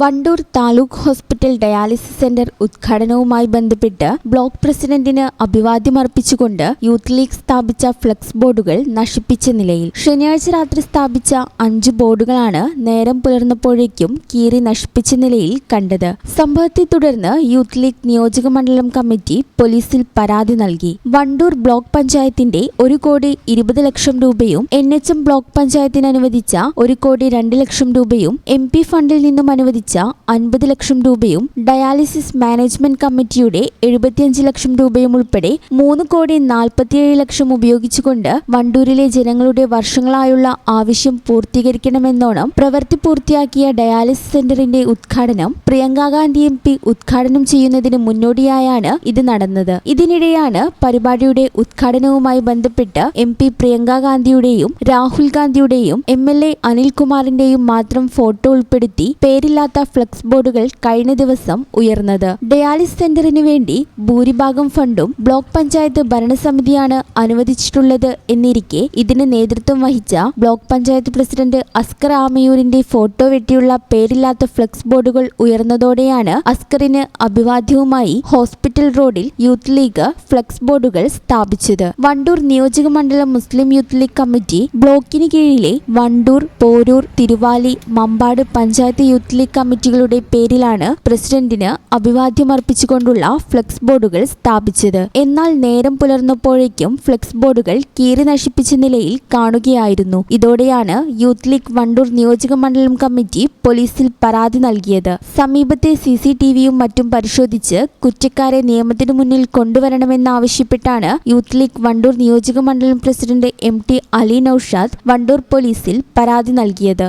Wandoor taluk hospital dialysis centre ഉദ്ഘാടനവുമായി ബന്ധപ്പെട്ട് block പ്രസിഡന്റിന് അഭിവാദ്യം അർപ്പിച്ചുകൊണ്ട് യൂത്ത് ലീഗ് സ്ഥാപിച്ച ഫ്ലക്സ് ബോർഡുകൾ നശിപ്പിച്ച നിലയിൽ ശനിയാഴ്ച രാത്രി സ്ഥാപിച്ച അഞ്ച് ബോർഡുകളാണ് നേരം പുലർന്നപ്പോഴേക്കും കീറി നശിപ്പിച്ച നിലയിൽ കണ്ടത്. സംഭവത്തെ തുടർന്ന് യൂത്ത് ലീഗ് നിയോജക മണ്ഡലം കമ്മിറ്റി പോലീസിൽ പരാതി നൽകി. വണ്ടൂർ ബ്ലോക്ക് പഞ്ചായത്തിന്റെ ഒരു കോടി ഇരുപത് ലക്ഷം രൂപയും എൻ ബ്ലോക്ക് പഞ്ചായത്തിന് അനുവദിച്ച ഒരു കോടി രണ്ട് ലക്ഷം രൂപയും എം ഫണ്ടിൽ നിന്നും അനുവദിച്ച അൻപത് ലക്ഷം രൂപയും ഡയാലിസിസ് മാനേജ്മെന്റ് കമ്മിറ്റിയുടെ എഴുപത്തിയഞ്ച് ലക്ഷം രൂപയും ഉൾപ്പെടെ മൂന്ന് കോടി നാൽപ്പത്തിയേഴ് ലക്ഷം ഉപയോഗിച്ചുകൊണ്ട് വണ്ടൂരിലെ ജനങ്ങളുടെ വർഷങ്ങളായുള്ള ആവശ്യം പൂർത്തീകരിക്കണമെന്നോണം പ്രവൃത്തി പൂർത്തിയാക്കിയ ഡയാലിസിസ് സെന്ററിന്റെ ഉദ്ഘാടനം പ്രിയങ്ക ഗാന്ധി എം പി ഉദ്ഘാടനം ചെയ്യുന്നതിന് മുന്നോടിയായാണ് ഇത് നടന്നത്. ഇതിനിടെയാണ് പരിപാടിയുടെ ഉദ്ഘാടനവുമായി ബന്ധപ്പെട്ട് എം പി പ്രിയങ്ക ഗാന്ധിയുടെയും രാഹുൽ ഗാന്ധിയുടെയും എം എൽ എ അനിൽകുമാറിന്റെയും മാത്രം ഫോട്ടോ ഉൾപ്പെടുത്തി പേരില്ലാത്ത ഫ്ലക്സ് ബോർഡുകൾ കഴിഞ്ഞ ദിവസം ഉയർന്നത്. ഡയാലിസ് സെന്ററിന് വേണ്ടി ഭൂരിഭാഗം ഫണ്ടും ബ്ലോക്ക് പഞ്ചായത്ത് ഭരണസമിതിയാണ് അനുവദിച്ചിട്ടുള്ളത് എന്നിരിക്കെ ഇതിന് നേതൃത്വം വഹിച്ച ബ്ലോക്ക് പഞ്ചായത്ത് പ്രസിഡന്റ് അസ്കർ ആമയൂരിന്റെ ഫോട്ടോ വെട്ടിയുള്ള പേരില്ലാത്ത ഫ്ലക്സ് ബോർഡുകൾ ഉയർന്നതോടെയാണ് അസ്കറിന് അഭിവാദ്യവുമായി ഹോസ്പിറ്റൽ റോഡിൽ യൂത്ത് ലീഗ് ഫ്ലക്സ് ബോർഡുകൾ സ്ഥാപിച്ചത്. വണ്ടൂർ നിയോജക മണ്ഡലം മുസ്ലിം യൂത്ത് ലീഗ് കമ്മിറ്റി ബ്ലോക്കിന് കീഴിലെ വണ്ടൂർ പോരൂർ തിരുവാലി മമ്പാട് പഞ്ചായത്ത് യൂത്ത് ലീഗ് കമ്മിറ്റികളുടെ പേരിലാണ് പ്രസിഡന്റിന് അഭിവാദ്യമർപ്പിച്ചുകൊണ്ടുള്ള ഫ്ലെക്സ് ബോർഡുകൾ സ്ഥാപിച്ചത്. എന്നാൽ നേരം പുലർന്നപ്പോഴേക്കും ഫ്ലെക്സ് ബോർഡുകൾ കീറി നശിപ്പിച്ച നിലയിൽ കാണുകയായിരുന്നു. ഇതോടെയാണ് യൂത്ത് ലീഗ് വണ്ടൂർ നിയോജക മണ്ഡലം കമ്മിറ്റി പോലീസിൽ പരാതി നൽകിയത്. സമീപത്തെ സി സി ടി വിയും മറ്റും പരിശോധിച്ച് കുറ്റക്കാരെ നിയമത്തിനു മുന്നിൽ കൊണ്ടുവരണമെന്നാവശ്യപ്പെട്ടാണ് യൂത്ത് ലീഗ് വണ്ടൂർ നിയോജക മണ്ഡലം president M T Ali Naushad Wandoor പോലീസിൽ പരാതി നൽകിയത്.